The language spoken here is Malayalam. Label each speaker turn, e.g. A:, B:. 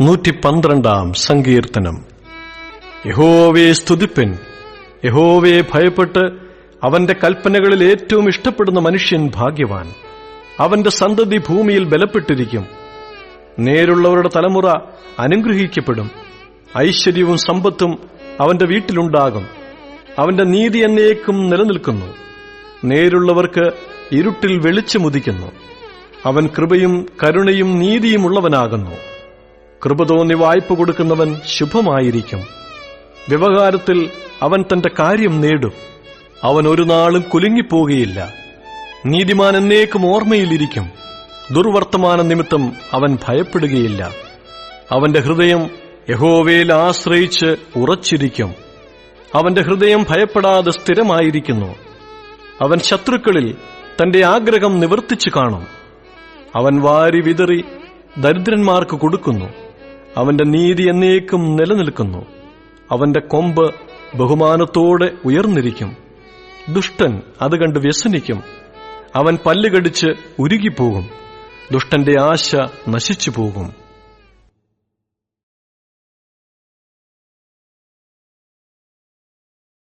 A: നൂറ്റി പന്ത്രണ്ടാം സങ്കീർത്തനം. യഹോവയെ സ്തുതിപ്പൻ. യഹോവയെ ഭയപ്പെട്ട് അവന്റെ കൽപ്പനകളിൽ ഏറ്റവും ഇഷ്ടപ്പെടുന്ന മനുഷ്യൻ ഭാഗ്യവാൻ. അവന്റെ സന്തതി ഭൂമിയിൽ ബലപ്പെട്ടിരിക്കും. നേരുള്ളവരുടെ തലമുറ അനുഗ്രഹിക്കപ്പെടും. ഐശ്വര്യവും സമ്പത്തും അവന്റെ വീട്ടിലുണ്ടാകും. അവന്റെ നീതി എന്നേക്കും നിലനിൽക്കുന്നു. നേരുള്ളവർക്ക് ഇരുട്ടിൽ വെളിച്ചമുദിക്കുന്നു അവൻ കൃപയും കരുണയും നീതിയും ഉള്ളവനാകുന്നു. കൃപ തോന്നി വായ്പ കൊടുക്കുന്നവൻ ശുഭമായിരിക്കും. വ്യവഹാരത്തിൽ അവൻ തന്റെ കാര്യം നേടും. അവൻ ഒരു നാളും കുലുങ്ങിപ്പോകുകയില്ല. നീതിമാൻ എന്നേക്കും ഓർമ്മയിലിരിക്കും. ദുർവർത്തമാന നിമിത്തം അവൻ ഭയപ്പെടുകയില്ല. അവന്റെ ഹൃദയം യഹോവയിൽ ആശ്രയിച്ച് ഉറച്ചിരിക്കും. അവന്റെ ഹൃദയം ഭയപ്പെടാതെ സ്ഥിരമായിരിക്കുന്നു. അവൻ ശത്രുക്കളിൽ തന്റെ ആഗ്രഹം നിവർത്തിച്ചു കാണും. അവൻ വാരി വിതറി ദരിദ്രന്മാർക്ക് കൊടുക്കുന്നു. അവന്റെ നീതി എന്നേക്കും നിലനിൽക്കുന്നു. അവന്റെ കൊമ്പ് ബഹുമാനത്തോടെ ഉയർന്നിരിക്കും. ദുഷ്ടൻ അത് കണ്ട് വ്യസനിക്കും. അവൻ പല്ലുകടിച്ച് ഉരുകിപ്പോകും. ദുഷ്ടന്റെ ആശ നശിച്ചു പോകും